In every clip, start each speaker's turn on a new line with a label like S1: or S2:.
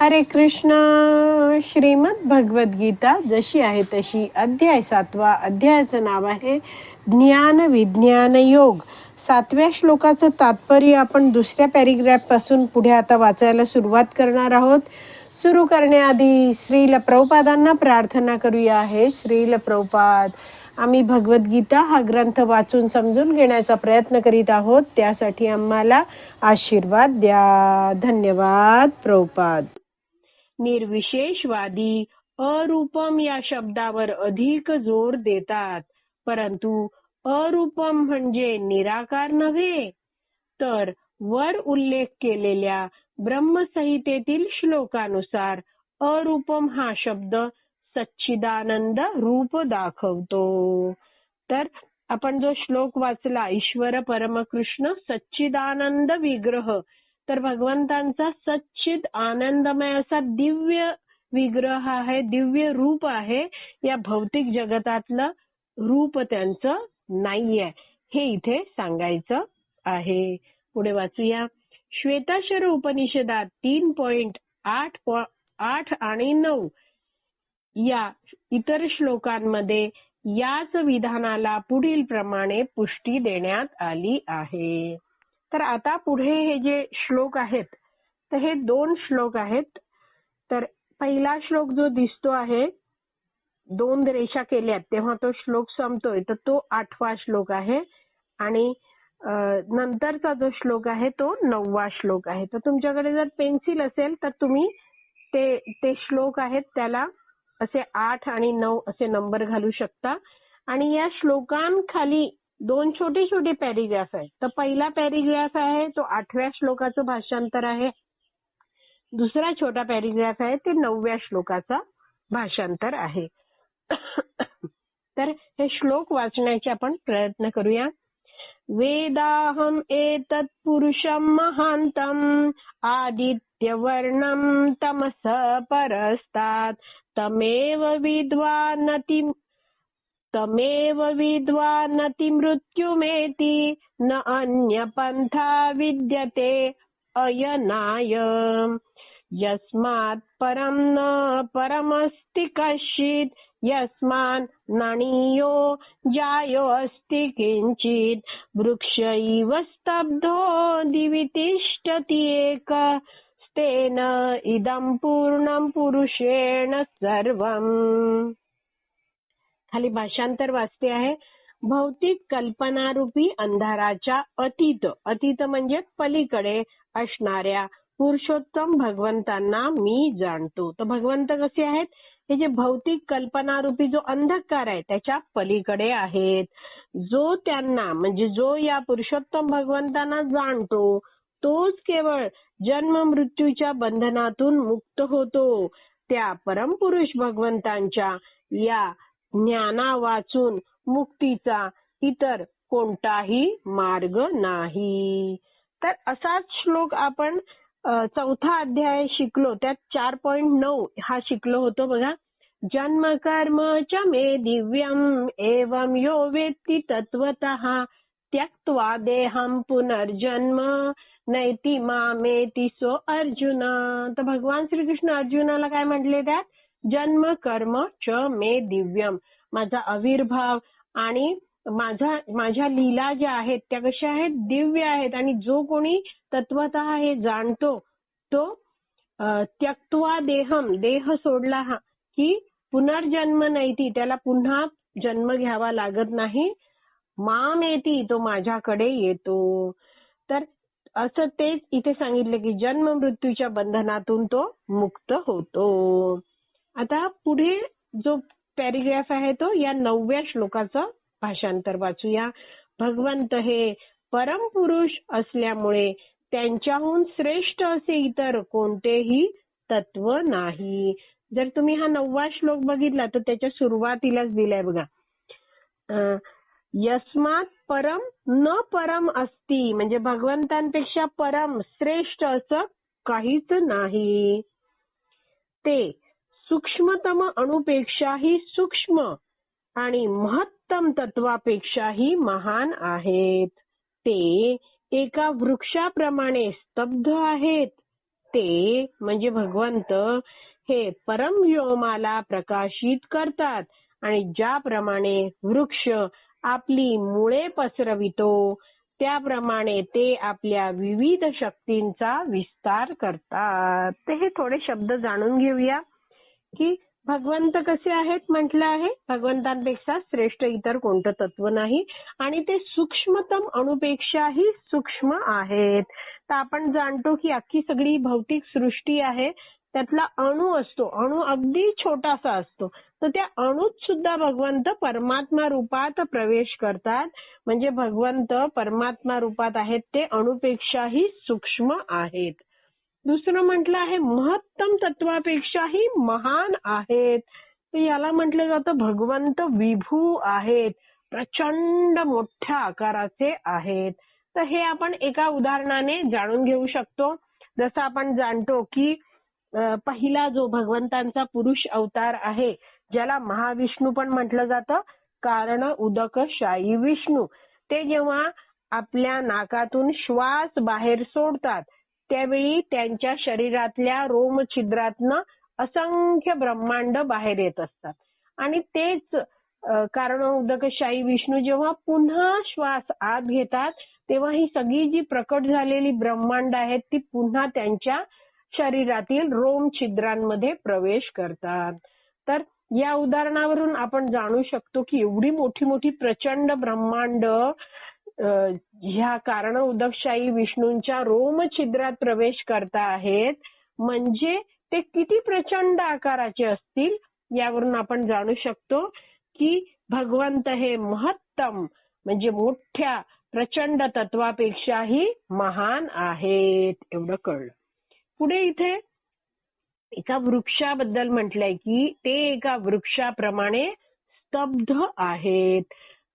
S1: हरे कृष्ण श्रीमद भगवद्गीता जशी आहे तशी अध्याय सातवा अध्यायाचं नाव आहे ज्ञान विज्ञान योग. सातव्या श्लोकाचं तात्पर्य आपण दुसऱ्या पॅरिग्राफपासून पुढे आता वाचायला सुरुवात करणार आहोत. सुरू करण्याआधी श्रील प्रभुपादांना प्रार्थना करूया आहे. श्रील प्रभुपाद आम्ही भगवद्गीता हा ग्रंथ वाचून समजून घेण्याचा प्रयत्न करीत आहोत. त्यासाठी आम्हाला आशीर्वाद द्या. धन्यवाद प्रभुपाद. निर्विशेषवादी अरूपम या शब्दावर अधिक जोर देतात. परंतु अरूपम म्हणजे निराकार नव्हे. तर वर उल्लेख केलेल्या ब्रह्मसंहितेतील श्लोकानुसार अरूपम हा शब्द सच्चिदानंद रूप दाखवतो. तर आपण जो श्लोक वाचला ईश्वर परमकृष्ण सच्चिदानंद विग्रह तर भगवंतांचा सच्चित आनंदमय असा दिव्य विग्रह आहे दिव्य रूप आहे. या भौतिक जगतातलं रूप त्यांचं नाहीये. हे इथे सांगायचं आहे. पुढे वाचूया. श्वेताशर उपनिषदात तीन पॉइंट आठ आठ आणि नऊ या इतर श्लोकांमध्ये याच विधानाला पुढील प्रमाणे पुष्टी देण्यात आली आहे. तर आता पुढे हे जे श्लोक आहेत तर हे दोन श्लोक आहेत. तर पहिला श्लोक जो दिसतो आहे दोन रेषा केल्यात तेव्हा तो श्लोक संपतोय तर तो आठवा श्लोक आहे. आणि नंतरचा जो श्लोक आहे तो नववा श्लोक आहे. तर तुमच्याकडे जर पेन्सिल असेल तर तुम्ही ते ते श्लोक आहेत त्याला असे आठ आणि नऊ असे नंबर घालू शकता. आणि या श्लोकांखाली दोन छोटे छोटे पॅरिग्राफ आहेत. तर पहिला पॅरिग्राफ आहे तो आठव्या श्लोकाचं भाषांतर आहे. दुसरा छोटा पॅरिग्राफ आहे ते नवव्या श्लोकाचा भाषांतर आहे. तर हे श्लोक वाचण्याचे आपण प्रयत्न करूया. वेदाहम एतत् पुरुषम महांतम आदित्यवर्णम तमस परस्तात तमेव विद्वानति तमेव विद्वानति मृत्युमेति न अन्यपन्था विद्यते अयनाय। यस्मात् परं न परमस्ति कश्चित् यस्मान् नणीयो जायो अस्ति किञ्चित्। वृक्ष इव स्तब्धो दिवि तिष्ठति एक तेन इदं पूर्णं पुरुषेण सर्वम्। खाली भाषांतर वाचते आहे. भौतिक कल्पनारूपी अंधाराच्या अतीत अतीत म्हणजे पलीकडे असणाऱ्या पुरुषोत्तम भगवंतांना मी जाणतो. तर भगवंत कसे आहेत? हे जे भौतिक कल्पनारूपी जो अंधकार आहे त्याच्या पलीकडे आहेत. जो त्यांना म्हणजे जो या पुरुषोत्तम भगवंतांना जाणतो तोच केवळ जन्म मृत्यूच्या बंधनातून मुक्त होतो. त्या परमपुरुष भगवंतांच्या या ज्ञाना वाचून मुक्तीचा इतर कोणताही मार्ग नाही. तर असाच श्लोक आपण चौथा अध्याय शिकलो त्यात चार पॉइंट नऊ हा शिकलो होतो बघा. जन्म कर्म च मे दिव्यम एवं यो वेत्ती तत्वत त्यक्त्वा देहम पुनर्जन्म नैती मामेती सो अर्जुना. तर भगवान श्रीकृष्ण अर्जुनाला काय म्हटले त्यात? जन्म कर्म च मे दिव्यम. माझा आविर्भाव आणि माझा माझ्या लीला ज्या आहेत त्या कशा आहेत? दिव्य आहेत. आणि जो कोणी तत्वत हे जाणतो तो त्यक्त्वा देहम देह सोडला हा की पुनर्जन्म नाही त्याला पुन्हा जन्म घ्यावा लागत नाही. माम येती तो माझ्याकडे येतो. तर असं तेच इथे सांगितलं की जन्म मृत्यूच्या बंधनातून तो मुक्त होतो. आता पुढे जो पॅरिग्राफ आहे तो या नवव्या श्लोकाचं भाषांतर वाचूया. भगवंत हे परमपुरुष असल्यामुळे त्यांच्याहून श्रेष्ठ असे इतर कोणतेही तत्व नाही. जर तुम्ही हा नववा श्लोक बघितला तर त्याच्या सुरुवातीलाच दिलाय बघा. यस्मात परम न परम असती म्हणजे भगवंतांपेक्षा परम श्रेष्ठ असं काहीच नाही. ते सूक्ष्मतम अणुपेक्षाही सूक्ष्म आणि महत्तम तत्वापेक्षाही महान आहेत. ते एका वृक्षाप्रमाणे स्तब्ध आहेत. ते म्हणजे भगवंत हे परमव्योमाला प्रकाशित करतात आणि ज्याप्रमाणे वृक्ष आपली मुळे पसरवितो त्याप्रमाणे ते आपल्या विविध शक्तींचा विस्तार करतात. ते हे थोडे शब्द जाणून घेऊया. की भगवंत कसे आहेत म्हटलं आहे? भगवंतांपेक्षा श्रेष्ठ इतर कोणतं तत्व नाही. आणि ते सूक्ष्मतम अणुपेक्षाही सूक्ष्म आहेत. तर आपण जाणतो की अख्खी सगळी भौतिक सृष्टी आहे. त्यातला अणु असतो. अणु अगदी छोटासा असतो. तर त्या अणूत सुद्धा भगवंत परमात्मा रूपात प्रवेश करतात. म्हणजे भगवंत परमात्मा रूपात आहेत. ते अणुपेक्षाही सूक्ष्म आहेत. दुसरं म्हटलं आहे महत्तम तत्वापेक्षाही महान आहेत. तर याला म्हटलं जातं भगवंत विभू आहेत. प्रचंड मोठ्या आकाराचे आहेत. तर हे आपण एका उदाहरणाने जाणून घेऊ शकतो. जसं आपण जाणतो की पहिला जो भगवंतांचा पुरुष अवतार आहे ज्याला महाविष्णू पण म्हटलं जातं कारण उदक शाही विष्णू. ते जेव्हा आपल्या नाकातून श्वास बाहेर सोडतात त्यावेळी त्यांच्या शरीरातल्या रोमछिद्रातनं असंख्य ब्रह्मांड बाहेर येत असतात. आणि तेच कारण उदकशाही विष्णू जेव्हा पुन्हा श्वास आत घेतात तेव्हा ही सगळी जी प्रकट झालेली ब्रह्मांड आहेत ती पुन्हा त्यांच्या शरीरातील रोम छिद्रांमध्ये प्रवेश करतात. तर या उदाहरणावरून आपण जाणू शकतो की एवढी मोठी मोठी प्रचंड ब्रह्मांड ह्या कारण उदकशाही विष्णूंच्या रोम छिद्रात प्रवेश करता आहेत. म्हणजे ते किती प्रचंड आकाराचे असतील यावरून आपण जाणू शकतो की भगवंत हे महत्तम म्हणजे मोठ्या प्रचंड तत्वापेक्षाही महान आहेत एवढं कळलं. पुढे इथे एका वृक्षाबद्दल म्हटलंय की ते एका वृक्षाप्रमाणे स्तब्ध आहेत.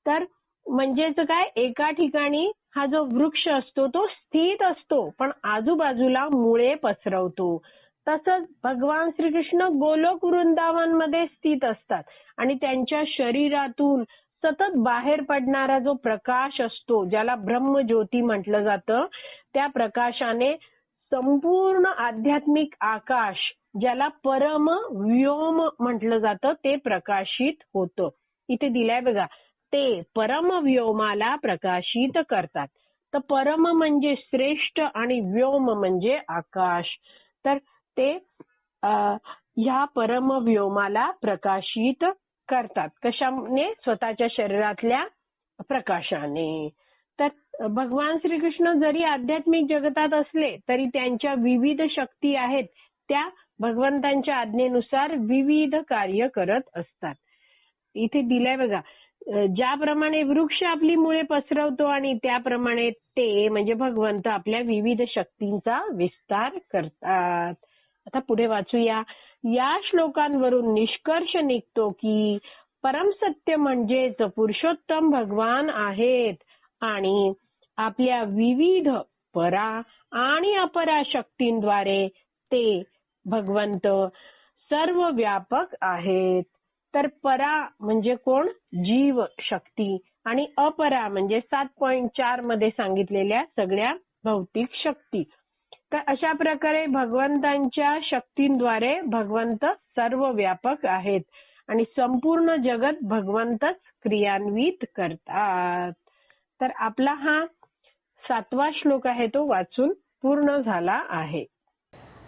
S1: तर म्हणजेच काय? एका ठिकाणी हा जो वृक्ष असतो तो स्थित असतो पण आजूबाजूला मुळे पसरवतो. तसंच भगवान श्रीकृष्ण गोलोक वृंदावनमध्ये स्थित असतात आणि त्यांच्या शरीरातून सतत बाहेर पडणारा जो प्रकाश असतो ज्याला ब्रह्मज्योती म्हटलं जातं त्या प्रकाशाने संपूर्ण आध्यात्मिक आकाश ज्याला परम व्योम म्हटलं जातं ते प्रकाशित होतं. इथे दिलाय बघा ते परम व्योमाला प्रकाशित करतात. तर परम म्हणजे श्रेष्ठ आणि व्योम म्हणजे आकाश. तर ते ह्या परम व्योमाला प्रकाशित करतात. कशाने? स्वतःच्या शरीरातल्या प्रकाशाने. तर भगवान श्रीकृष्ण जरी आध्यात्मिक जगतात असले तरी त्यांच्या विविध शक्ती आहेत. त्या भगवंतांच्या आज्ञेनुसार विविध कार्य करत असतात. इथे दिलंय बघा ज्याप्रमाणे वृक्ष आपली मुळे पसरवतो आणि त्याप्रमाणे ते म्हणजे भगवंत आपल्या विविध शक्तींचा विस्तार करतात. आता पुढे वाचूया. या श्लोकांवरून निष्कर्ष निघतो की परमसत्य म्हणजेच पुरुषोत्तम भगवान आहेत आणि आपल्या विविध परा आणि अपरा शक्तींद्वारे ते भगवंत सर्व व्यापक आहेत. तर परा म्हणजे कोण? जीव शक्ती. आणि अपरा म्हणजे सात पॉईंट चारमध्ये सांगितलेल्या सगळ्या भौतिक शक्ती. तर अशा प्रकारे भगवंतांच्या शक्तींद्वारे भगवंत सर्व व्यापक आहेत. आणि संपूर्ण जगत भगवंतच क्रियान्वित करतात. तर आपला हा सातवा श्लोक आहे तो वाचून पूर्ण झाला आहे.